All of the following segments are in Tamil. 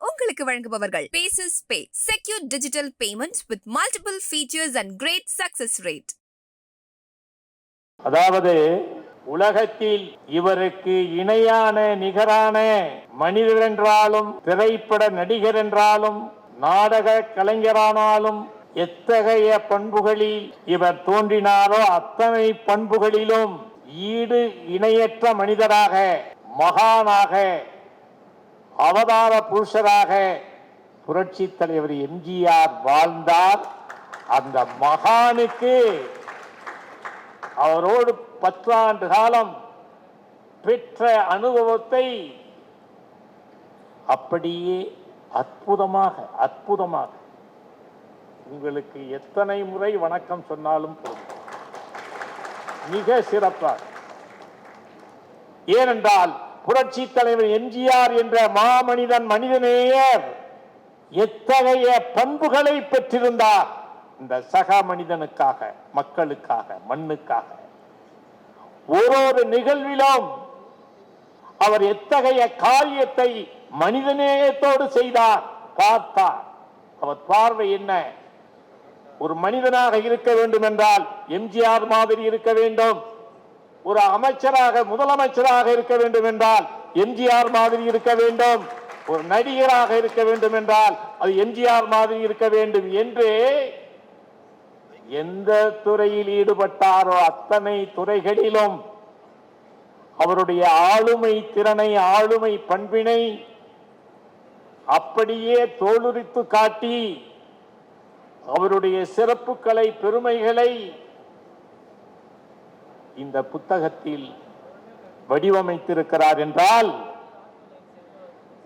உங்களுக்கு வழங்குபவர்கள். Bases pay secure digital payment with multiple features and great success rate அதாவது உலகத்தில் இவருக்கு இணையான நிகரான மனிதர் என்றாலும் திரைப்பட நடிகர் என்றாலும் நாடக கலைஞரானாலும் எத்தகைய பண்புகளில் இவர் தோன்றினாரோ அத்தனை பண்புகளிலும் ஈடு இணையற்ற மனிதராக மகானாக அவதார புருஷராக புரட்சி தலைவர் எம்ஜிஆர் வாழ்ந்தார். அந்த மகானுக்கு அவரோடு பத்தாண்டு காலம் பெற்ற அனுபவத்தை அப்படியே அற்புதமாக அற்புதமாக உங்களுக்கு எத்தனை முறை வணக்கம் சொன்னாலும் போதும் மிக சிறப்பாக. ஏனென்றால் புரட்சி தலைவர் எம்ஜிஆர் என்ற மாமனிதன் மனிதநேயர் எத்தகைய பண்புகளை பெற்றிருந்தார்? இந்த சக மனிதனுக்காக மக்களுக்காக மண்ணுக்காக. ஒரு நிகழ்விலும் அவர் எத்தகைய காரியத்தை மனிதநேயத்தோடு செய்தார்? பார்த்தார். அவர் பார்வை என்ன? ஒரு மனிதனாக இருக்க வேண்டும் என்றால் எம்ஜிஆர் மாதிரி இருக்க வேண்டும். ஒரு அமைச்சராக முதலமைச்சராக இருக்க வேண்டும் என்றால் எம்ஜிஆர் மாதிரி இருக்க வேண்டும். ஒரு நடிகராக இருக்க வேண்டும் என்றால் அது எம்ஜிஆர் மாதிரி இருக்க வேண்டும் என்று எந்த துறையில் ஈடுபட்டாரோ அத்தனை துறைகளிலும் அவருடைய ஆளுமை திறனை ஆளுமை பண்பினை அப்படியே தோலுரித்து காட்டி அவருடைய சிறப்புகளை பெருமைகளை இந்த புத்தகத்தில் வடிவமைத்திருக்கிறார் என்றால்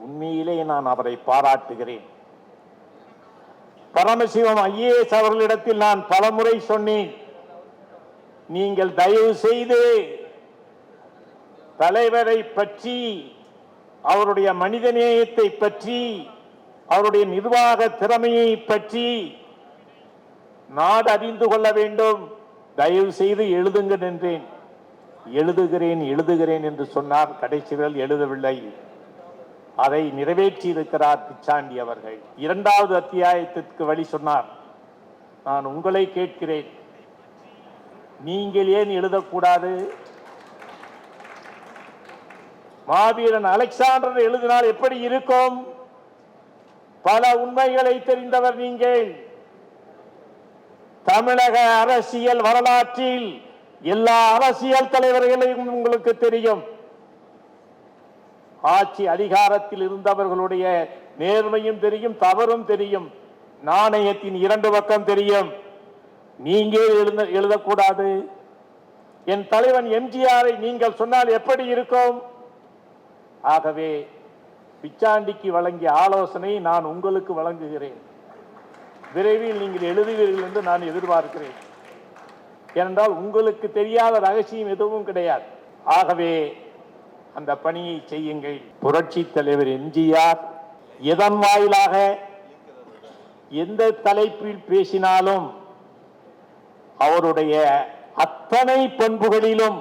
உண்மையிலே நான் அவரை பாராட்டுகிறேன். பரமசிவம் ஐஏஎஸ் அவர்களிடத்தில் நான் பலமுறை சொன்னேன் நீங்கள் தயவு செய்து தலைவரை பற்றி அவருடைய மனிதநேயத்தை பற்றி அவருடைய நிர்வாக திறமையை பற்றி நாடு அறிந்து கொள்ள வேண்டும். தயவு செய்து எழுதுங்கள் என்றேன் எழுதுகிறேன் எழுதுகிறேன் என்று சொன்னார். கடைசியில் எழுதவில்லை. அதை நிறைவேற்றி இருக்கிறார் பிச்சாண்டி அவர்கள். இரண்டாவது அத்தியாயத்திற்கு வழி சொன்னார். நான் உங்களை கேட்கிறேன். நீங்கள் ஏன் எழுதக்கூடாது? மாவீரன் அலெக்சாண்டர் எழுதினால் எப்படி இருக்கும்? பல உண்மைகளை தெரிந்தவர் நீங்கள். தமிழக அரசியல் வரலாற்றில் எல்லா அரசியல் தலைவர்களையும் உங்களுக்கு தெரியும். ஆட்சி அதிகாரத்தில் இருந்தவர்களுடைய நேர்மையும் தெரியும் தவறும் தெரியும். நாணயத்தின் இரண்டு பக்கம் தெரியும். நீங்கே எழுத எழுதக்கூடாது. என் தலைவன் எம்ஜிஆரை நீங்கள் சொன்னால் எப்படி இருக்கும்? ஆகவே பிச்சாண்டிக்கு வழங்கிய ஆலோசனை நான் உங்களுக்கு வழங்குகிறேன். விரைவில் நீங்கள் எழுதுவீர்கள் என்று நான் எதிர்பார்க்கிறேன். ஏனென்றால் உங்களுக்கு தெரியாத ரகசியம் எதுவும் கிடையாது. ஆகவே அந்த பணியை செய்யுங்கள். புரட்சி தலைவர் எம்ஜிஆர் எதன் வாயிலாக எந்த தலைப்பில் பேசினாலும் அவருடைய அத்தனை பண்புகளிலும்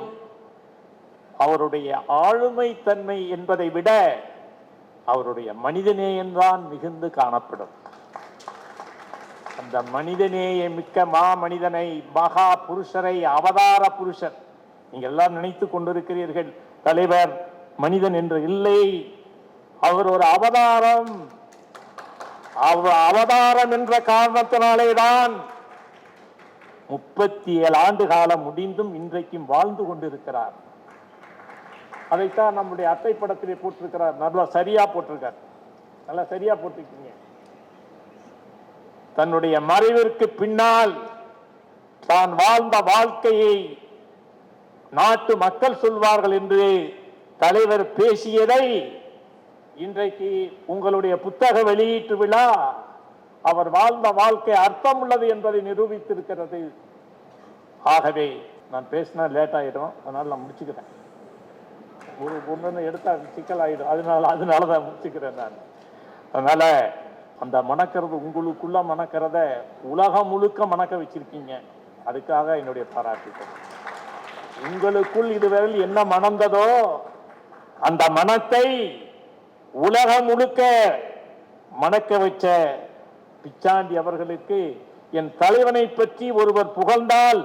அவருடைய ஆளுமை தன்மை என்பதை விட அவருடைய மனிதநேயம்தான் மிகுந்து காணப்படும். அந்த மனிதநேய மிக்க மா மனிதனை மகா புருஷரை அவதார புருஷர். நீங்க எல்லாம் நினைத்து கொண்டிருக்கிறீர்கள் தலைவர் மனிதன் என்று இல்லை. அவர் ஒரு அவதாரம். அவர் அவதாரம் என்ற காரணத்தினாலே தான் முப்பத்தி ஏழு ஆண்டு காலம் முடிந்தும் இன்றைக்கும் வாழ்ந்து கொண்டிருக்கிறார். அதைத்தான் நம்முடைய அட்டை படத்திலே போட்டிருக்கிறார். நல்லா சரியா போட்டிருக்கார். நல்லா சரியா போட்டிருக்கீங்க. தன்னுடைய மறைவிற்கு பின்னால் தான் வாழ்ந்த வாழ்க்கையை நாட்டு மக்கள் சொல்வார்கள் என்று தலைவர் பேசியதை இன்றைக்கு உங்களுடைய புத்தக வெளியீட்டு விழா அவர் வாழ்ந்த வாழ்க்கை அர்த்தம் உள்ளது என்பதை நிரூபித்திருக்கிறது. ஆகவே நான் பேசினா லேட் ஆகிடும் அதனால் நான் முடிச்சுக்கிறேன். ஒரு ஒன்று எடுத்தா சிக்கல் ஆகிடும் அதனால அதனால தான் முடிச்சுக்கிறேன் நான். அதனால அந்த மணக்கிறது உங்களுக்குள்ள மணக்கிறத உலகம் முழுக்க மணக்க வச்சிருக்கீங்க. அதுக்காக என்னுடைய பாராட்டுகள். உங்களுக்குள் இதுவரையில் என்ன மணந்ததோ அந்த மனத்தை உலகம் முழுக்க மணக்க வச்ச பிச்சாண்டி அவர்களுக்கு என் தலைவனை பற்றி ஒருவர் புகழ்ந்தால்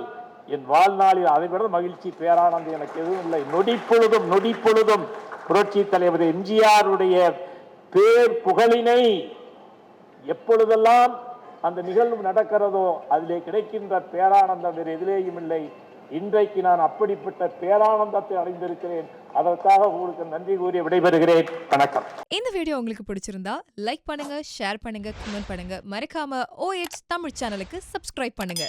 என் வாழ்நாளில் அதை விட மகிழ்ச்சி பேரானந்தம் எனக்கு எதுவும் இல்லை. நொடிப்பொழுதும் நொடிப்பொழுதும் நொடி பொழுதும் புரட்சி தலைவர் எம்ஜிஆருடைய பேர் புகழினை எப்பொழுதெல்லாம் அந்த நிகழ்வு நடக்கிறதோ அதிலே கிடைக்கின்ற பேரானந்தம் வேறு எதிலேயும் இல்லை. இன்றைக்கு நான் அப்படிப்பட்ட பேரானந்தத்தை அடைந்திருக்கிறேன் அதற்காக உங்களுக்கு நன்றி கூறி விடைபெறுகிறேன். வணக்கம். இந்த வீடியோ உங்களுக்கு பிடிச்சிருந்தா லைக் பண்ணுங்க ஷேர் பண்ணுங்க கமெண்ட் பண்ணுங்க. மறக்காம ஓஎச் தமிழ் சேனலுக்கு சப்ஸ்கிரைப் பண்ணுங்க.